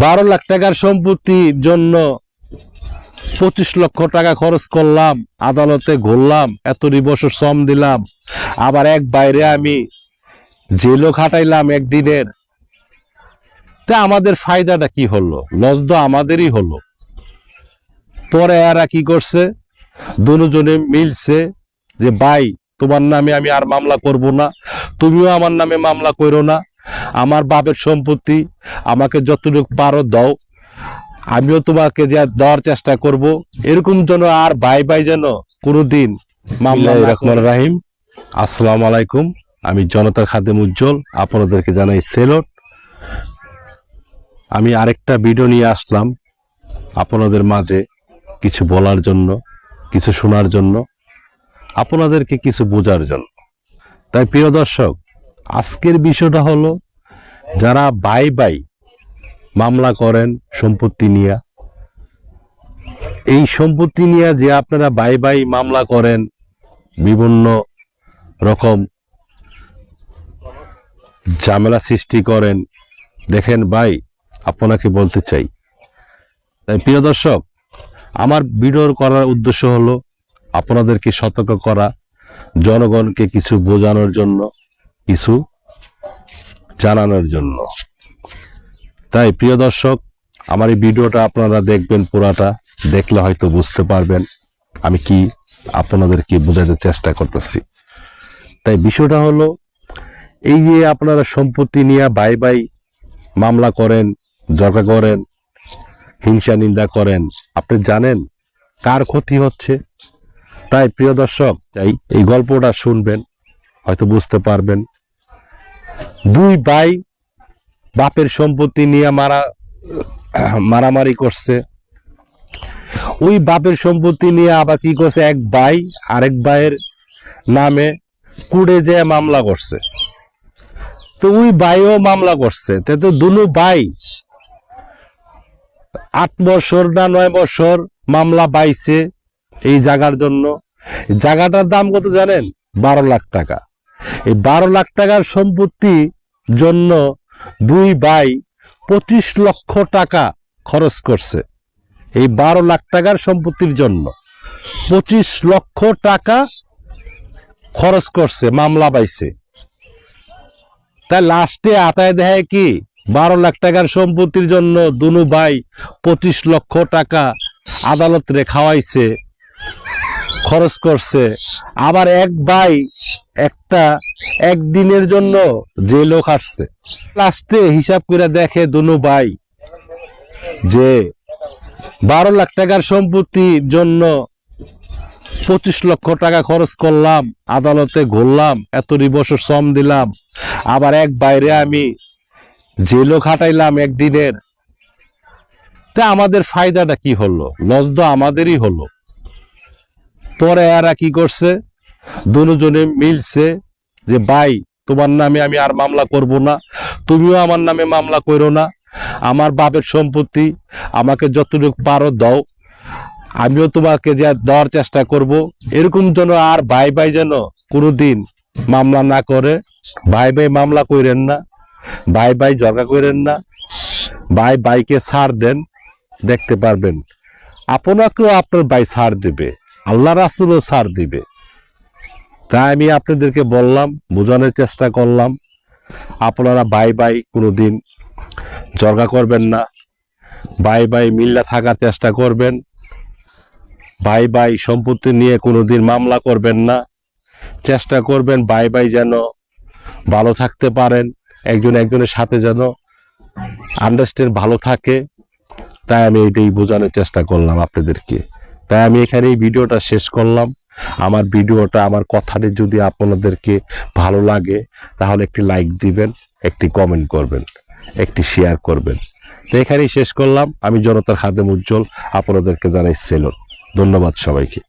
বারো লাখ টাকার সম্পত্তির জন্য পঁচিশ লক্ষ টাকা খরচ করলাম, আদালতে ঘুরলাম, এত বছর শ্রম দিলাম। আবার এক বাইরে আমি জেলও খাটাইলাম একদিনের। তা আমাদের ফায়দাটা কি হলো? লস তো আমাদেরই হলো। পরে এরা কি করছে? দুজনে মিলছে যে, ভাই, তোমার নামে আমি আর মামলা করব না। তুমিও আমার নামে মামলা করো না। আমার বাপের সম্পত্তি আমাকে যতটুকু পারো দাও। আমিও তোমাকে যা দেওয়ার চেষ্টা করব এরকম যেন আর ভাই ভাই যেন কোনোদিন মামলা রহমান রাহিম। আসসালামু আলাইকুম। আমি জনতার খাদেম উজ্জ্বল আপনাদেরকে জানাই সেলট। আমি আরেকটা ভিডিও নিয়ে আসলাম আপনাদের মাঝে কিছু বলার জন্য কিছু শোনার জন্য আপনাদেরকে কিছু বোঝার জন্য। তাই প্রিয় দর্শক আজকের বিষয়টা হলো, যারা বাই বাই মামলা করেন সম্পত্তি নিয়ে, এই সম্পত্তি নিয়ে যে আপনারা বাই বাই মামলা করেন, বিভিন্ন রকম ঝামেলা সৃষ্টি করেন, দেখেন ভাই, আপনাকে বলতে চাই। তাই প্রিয় দর্শক, আমার ভিডিওর করার উদ্দেশ্য হলো আপনাদেরকে সতর্ক করা, জনগণকে কিছু বোঝানোর জন্য কিছু জানানোর জন্য। তাই প্রিয় দর্শক, আমার এই ভিডিওটা আপনারা দেখবেন পুরাটা, দেখলে হয়তো বুঝতে পারবেন আমি কি আপনাদেরকে বোঝাতে চেষ্টা করতেছি। তাই বিষয়টা হলো, এই যে আপনারা সম্পত্তি নিয়ে বাই বাই মামলা করেন জগা করেন, হিংসা নিন্দা করেন, আপনি জানেন কার ক্ষতি হচ্ছে? তাই প্রিয় দর্শক তাই এই গল্পটা শুনবেন, হয়তো বুঝতে পারবেন। দুই ভাই বাপের সম্পত্তি নিয়ে মারা, মারামারি করছে। ওই বাপের সম্পত্তি নিয়ে আবার কি করছে? এক ভাই, আরেক ভাইয়ের নামে কুড়ে যে মামলা করছে। তো ওই ভাইও মামলা করছে। তে তো দুনো ভাই আট বছর না নয় বছর মামলা পাইছে এই জায়গার জন্য। জায়গাটার দাম কত জানেন? বারো লাখ টাকা। এই বারো লাখ টাকার সম্পত্তি জন্য দুই ভাই পঁচিশ লক্ষ টাকা খরচ করছে। এই বারো লাখ টাকার সম্পত্তির জন্য পঁচিশ লক্ষ টাকা খরচ করছে, মামলা পাইছে। তাই লাস্টে আতায় দেয় কি, বারো লাখ টাকার সম্পত্তির জন্য দুনু ভাই পঁচিশ লক্ষ টাকা আদালত রে খাওয়াইছে খরচ করছে। আবার এক ভাই একটা একদিনের জন্য যে লোক আসছে লাস্টে হিসাব করে দেখে দুনু ভাই যে বারো লাখ টাকার সম্পত্তির জন্য পঁচিশ লক্ষ টাকা খরচ করলাম, আদালতে ঘুরলাম, এত বছর শ্রম দিলাম। আবার এক বাইরে আমি জেলও খাটাইলাম একদিনের। তা আমাদের ফায়দাটা কি হলো? তো আমাদেরই হলো। পরে এরা কি করছে? দুজনে মিলছে যে, ভাই, তোমার নামে আমি আর মামলা করব না। তুমিও আমার নামে মামলা করো না। আমার বাপের সম্পত্তি আমাকে যতটুকু পারো দাও। আমিও তোমাকে যা দেওয়ার চেষ্টা করব। এরকম যেন আর ভাই ভাই যেন কোনো দিন মামলা না করে। ভাই ভাই মামলা করেন না। ভাই ভাই জগা করেন না। ভাই ভাইকে ছাড় দেন। দেখতে পারবেন। আপনাকেও আপনার ভাই ছাড় দিবে। আল্লাহ রাসুলও ছাড় দিবে। তাই আমি আপনাদেরকে বললাম, বোঝানোর চেষ্টা করলাম। আপনারা বাই বাই কোনো দিন জগা করবেন না। বাই ভাই মিল্লা থাকার চেষ্টা করবেন। বাই বাই সম্পত্তি নিয়ে কোনো দিন মামলা করবেন না। চেষ্টা করবেন বাই বাই যেন ভালো থাকতে পারেন, একজন একজনের সাথে যেন আন্ডারস্ট্যান্ড ভালো থাকে। তাই আমি এটাই বোঝানোর চেষ্টা করলাম আপনাদেরকে। তাই আমি এখানে এই ভিডিওটা শেষ করলাম। আমার ভিডিওটা, আমার কথাটি যদি আপনাদেরকে ভালো লাগে, তাহলে একটি লাইক দিবেন, একটি কমেন্ট করবেন, একটি শেয়ার করবেন। তো এখানেই শেষ করলাম। আমি জনতার খাদেম উজ্জ্বল, আপনাদেরকে জানাই সেলুন। ধন্যবাদ সবাইকে।